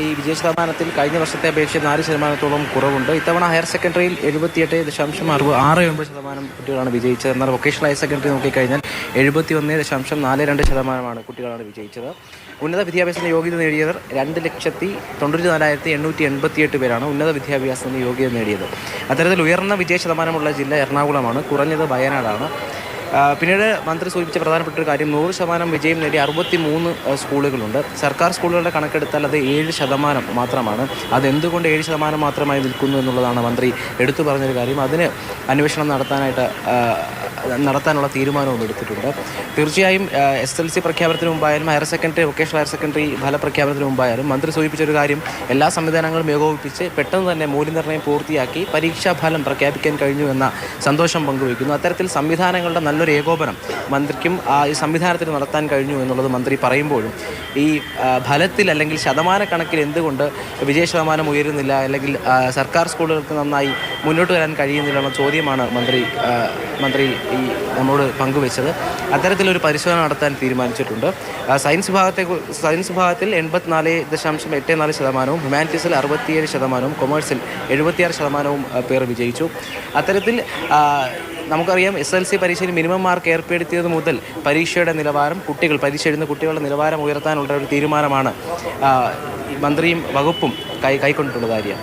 ഈ വിജയ ശതമാനത്തിൽ കഴിഞ്ഞ വർഷത്തെ അപേക്ഷിച്ച് നാല് ശതമാനത്തോളം കുറവുണ്ട്. ഇത്തവണ ഹയർ സെക്കൻഡറിയിൽ എഴുപത്തിയെട്ട് ദശാംശം അറുപത് ആറ് ഒമ്പത് ശതമാനം കുട്ടികളാണ് വിജയിച്ചത്. എന്നാൽ വൊക്കേഷണൽ ഹയർ സെക്കൻഡറി നോക്കിക്കഴിഞ്ഞാൽ എഴുപത്തി ഒന്ന് ദശാംശം നാല് രണ്ട് ശതമാനമാണ് കുട്ടികളാണ് വിജയിച്ചത്. ഉന്നത വിദ്യാഭ്യാസത്തിന് യോഗ്യത നേടിയവർ രണ്ട് ലക്ഷത്തി തൊണ്ണൂറ്റി നാലായിരത്തി എണ്ണൂറ്റി എൺപത്തിയെട്ട് പേരാണ് ഉന്നത വിദ്യാഭ്യാസത്തിന് യോഗ്യത നേടിയത്. അത്തരത്തിൽ ഉയർന്ന വിജയ ശതമാനമുള്ള ജില്ല എറണാകുളമാണ്. കുറഞ്ഞത് വയനാടാണ്. പിന്നീട് മന്ത്രി സൂചിപ്പിച്ച പ്രധാനപ്പെട്ട ഒരു കാര്യം നൂറ് ശതമാനം വിജയം നേടിയ അറുപത്തി മൂന്ന് സ്കൂളുകളുണ്ട്. സർക്കാർ സ്കൂളുകളുടെ കണക്കെടുത്താൽ അത് ഏഴ് ശതമാനം മാത്രമാണ്. അതെന്തുകൊണ്ട് ഏഴ് ശതമാനം മാത്രമായി നിൽക്കുന്നു എന്നുള്ളതാണ് മന്ത്രി എടുത്തു പറഞ്ഞൊരു കാര്യം. അതിന് അന്വേഷണം നടത്താനായിട്ട് നടത്താനുള്ള തീരുമാനവും എടുത്തിട്ടുണ്ട്. തീർച്ചയായും എസ് എൽ സി പ്രഖ്യാപനത്തിന് മുമ്പായാലും higher secondary vocational higher secondary ഫലപ്രഖ്യാപനത്തിന് മുമ്പായാലും മന്ത്രി സൂചിപ്പിച്ചൊരു കാര്യം എല്ലാ സംവിധാനങ്ങളും ഏകോപിപ്പിച്ച് പെട്ടെന്ന് തന്നെ മൂല്യനിർണയം പൂർത്തിയാക്കി പരീക്ഷാ ഫലം പ്രഖ്യാപിക്കാൻ കഴിഞ്ഞു എന്ന സന്തോഷം പങ്കുവയ്ക്കുന്നു. അത്തരത്തിൽ സംവിധാനങ്ങളുടെ നല്ലൊരു ഏകോപനം മന്ത്രിക്കും ഈ സംവിധാനത്തിന് നടത്താൻ കഴിഞ്ഞു എന്നുള്ളത് മന്ത്രി പറയുമ്പോഴും ഈ ഫലത്തിൽ അല്ലെങ്കിൽ ശതമാനക്കണക്കിൽ എന്തുകൊണ്ട് വിജയ ശതമാനം ഉയരുന്നില്ല അല്ലെങ്കിൽ സർക്കാർ സ്കൂളുകൾക്ക് നന്നായി മുന്നോട്ട് വരാൻ കഴിയുന്നില്ല എന്ന ചോദ്യമാണ് മന്ത്രി മന്ത്രി ഈ നമ്മോട് പങ്കുവെച്ചത്. അത്തരത്തിലൊരു പരിശോധന നടത്താൻ തീരുമാനിച്ചിട്ടുണ്ട്. സയൻസ് വിഭാഗത്തെ സയൻസ് വിഭാഗത്തിൽ എൺപത്തിനാല് ദശാംശം എട്ട് നാല് ശതമാനവും ഹ്യൂമാനിറ്റീസിൽ അറുപത്തിയേഴ് ശതമാനവും കൊമേഴ്സിൽ എഴുപത്തിയാറ് ശതമാനവും പേർ വിജയിച്ചു. അത്തരത്തിൽ നമുക്കറിയാം എസ് എൽ സി പരീക്ഷയിൽ മിനിമം മാർക്ക് ഏർപ്പെടുത്തിയത് മുതൽ പരീക്ഷയുടെ നിലവാരം കുട്ടികൾ പരീക്ഷ എഴുതുന്ന കുട്ടികളുടെ നിലവാരം ഉയർത്താനുള്ള ഒരു തീരുമാനമാണ് മന്ത്രിയും വകുപ്പും കൈ കൈക്കൊണ്ടിട്ടുള്ള കാര്യം.